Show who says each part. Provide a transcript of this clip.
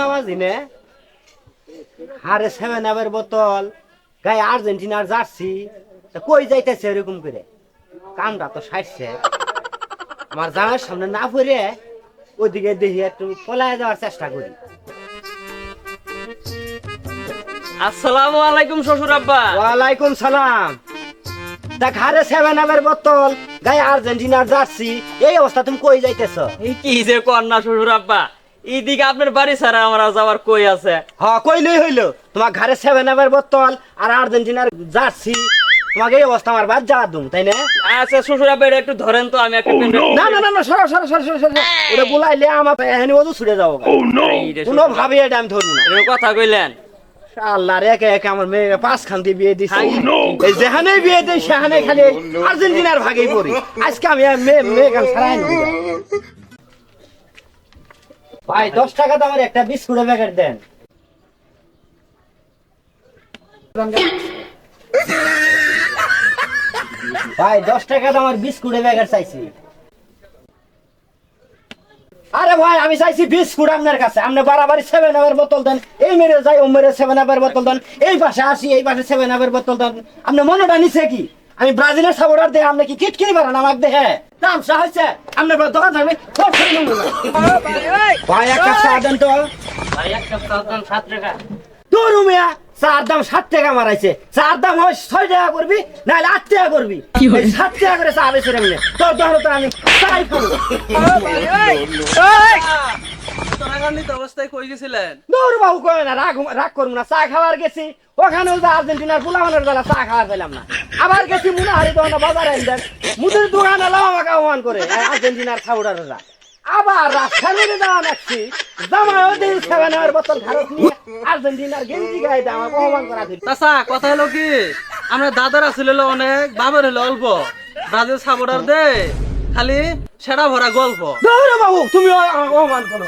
Speaker 1: বাবা জিনে আরে সেভেন আপের বোতল গায়ে আর্জেন্টিনার জার্সি। কই যাইতেছে এরকম করে? কামটা তো সাইছে আমার জামার সামনে না পড়ে ওইদিকে দেখি একটু পলায় যাওয়ার চেষ্টা করি।
Speaker 2: আসসালামু আলাইকুম শ্বশুর আব্বা।
Speaker 1: ওয়ালাইকুম সালাম। দেখ হারে সেভেন আপের বোতল গায়ে আর্জেন্টিনার জার্সি এই অবস্থা তুমি কই যাইতেছ?
Speaker 2: কি যে কন্যা শ্বশুর আব্বা। এইদিকে আপনার বাড়ি ছাড়া আমার যাওয়ার কই আছে?
Speaker 1: হ কইলেই হইল। তোমার ঘরে সেভেন আপের বোতল আর আর্জেন্টিনার জার্সি। তোমাকে এই অবস্থা আমার বাদ যাওয়া দুম তাই না?
Speaker 2: আচ্ছা শ্বশুর আব্বা এটা একটু ধরেন তো আমি একটা পেন্ডেল
Speaker 1: না না না না সরো সরো সরো সরো সরো। ওটা বুলাইলে আমার এখানে ওজু ছুটে যাব কোনো ভাবে এটা আমি ধরবো না।
Speaker 2: কথা কইলেন?
Speaker 1: আল্লাহ রে একে একে আমার মেয়ে পাঁচ খান দিয়ে বিয়ে দিছে এই যেখানে বিয়ে দেয় সেখানে খালি আর্জেন্টিনার ভাগেই পড়ি। আজকে আমি মেয়ে মেয়ে গান ছাড়াই নি ভাই, দশ টাকা তো আমার একটা প্যাকেট দেন। ভাই, দশ টাকা বিস্কুটের প্যাকেট চাইছি। আরে ভাই, আমি চাইছি বিস্কুট আপনার কাছে। আপনি বাড়াবাড়ি সেভেন আপের বোতল দেন। এই মেরে যাই, ও মেরে সেভেন আপের বোতল দেন। এই পাশে আসি, এই পাশে সেভেন আপের বোতল দেন। আপনি মনেটা নিছে কি? আমি ব্রাজিলের সাপোর্টার দিয়ে, আপনি কি কিট কিনি পারেন আমাকে দেখে? তামসা হয়েছে। বড় দোকান থাকবে। ভাই একটা চা দেন তো
Speaker 2: ভাই এক কাপ চা দাম সাত টাকা
Speaker 1: তোর মিয়া চার দাম সাত টাকা মারাইছে। চার দাম হয় ছয় টাকা করবি নাহলে আট টাকা করবি। সাত টাকা করে চা বেছে তোর দোকানে তো আমি চাই খাব।
Speaker 3: টাকান্বিত অবস্থায় কই গেছিলেন?
Speaker 1: দৌড় বাবু কয় না রাগ রাগ করব না চা খাওয়ার গেছি। ওখানেও যে আর্জেন্টিনার পোলামানের বেলা চা খাওয়ার পেলাম না। আবার গেছি মুনাহারি দোকানে বাজারে দেন মুদির দোকান এলাম আমাকে আহ্বান করে আর্জেন্টিনার খাউডাররা। আবার রাস্তার মধ্যে যাওয়া নাকছি জামাই ওই দিন সেভেনের বোতল ভারত নিয়ে আর্জেন্টিনার গেঞ্জি গায়ে দিয়ে আমাকে করা দিল।
Speaker 3: চাচা কথা হলো কি? আমরা দাদার হলো অনেক বাবার হলো অল্প। ব্রাজিল সাপোর্টার দে। খালি সেরা ভরা গল্প।
Speaker 1: বাবু তুমি করো।